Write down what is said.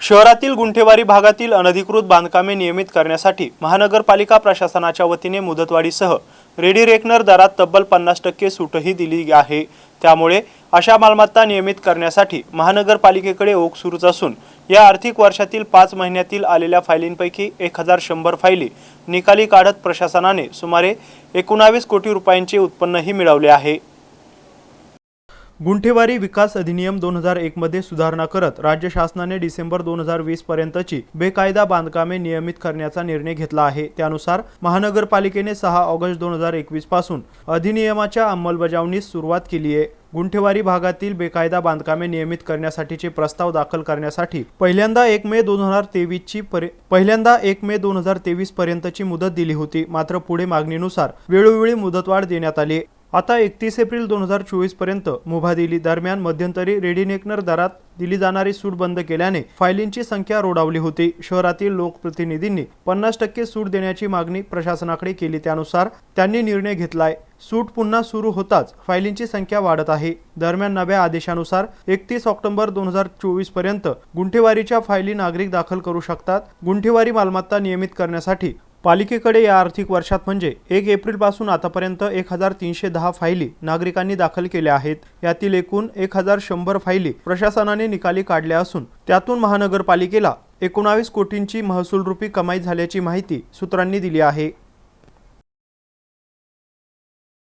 शहरातील गुंठेवारी भागातील अनधिकृत बांधकामे नियमित करण्यासाठी महानगरपालिका प्रशासनाच्या वतीने मुदतवाढीसह रेडी रेकनर दरात तब्बल पन्नास टक्के सूटही दिली आहे. त्यामुळे अशा मालमत्ता नियमित करण्यासाठी महानगरपालिकेकडे ओघ सुरूच असून या आर्थिक वर्षातील पाच महिन्यातील आलेल्या फायलींपैकी एक हजार शंभर फायली निकाली काढत प्रशासनाने सुमारे एकोणावीस कोटी रुपयांचे उत्पन्नही मिळवले आहे. गुंठेवारी विकास अधिनियम दोन हजार एकमध्ये सुधारणा करत राज्य शासनाने डिसेंबर दोन हजार वीस पर्यंतची बेकायदा बांधकामे नियमित करण्याचा निर्णय घेतला आहे. त्यानुसार महानगरपालिकेने सहा ऑगस्ट दोन हजार एकवीसपासून अधिनियमाच्या अंमलबजावणीस सुरुवात केली आहे. गुंठेवारी भागातील बेकायदा बांधकामे नियमित करण्यासाठीचे प्रस्ताव दाखल करण्यासाठी पहिल्यांदा एक मे दोन हजार तेवीसची पहिल्यांदा एक मे दोन हजार तेवीस पर्यंतची मुदत दिली होती. मात्र पुढे मागणीनुसार वेळोवेळी मुदतवाढ देण्यात आली आता एकतीस एप्रिल दोन हजार चोवीसपर्यंत मुभा दिली दरम्यान मध्यंतरी रेडीनेकनर दरात दिली जाणारी सूट बंद केल्याने फायलींची संख्या रोडावली होती. शहरातील लोकप्रतिनिधींनी पन्नास टक्के सूट देण्याची मागणी प्रशासनाकडे केली. त्यानुसार त्यांनी निर्णय घेतलाय. सूट पुन्हा सुरू होताच फायलींची संख्या वाढत आहे. दरम्यान नव्या आदेशानुसार एकतीस ऑक्टोबर दोन हजार चोवीसपर्यंत गुंठेवारीच्या फायली नागरिक दाखल करू शकतात. गुंठेवारी मालमत्ता नियमित करण्यासाठी पालिकेकडे या आर्थिक वर्षात म्हणजे एक एप्रिलपासून आतापर्यंत एक हजार तीनशे दहा फायली नागरिकांनी दाखल केल्या आहेत. यातील एकूण एक हजार शंभर फायली प्रशासनाने निकाली काढल्या असून त्यातून महानगरपालिकेला एकोणावीस कोटींची महसूलरूपी कमाई झाल्याची माहिती सूत्रांनी दिली आहे.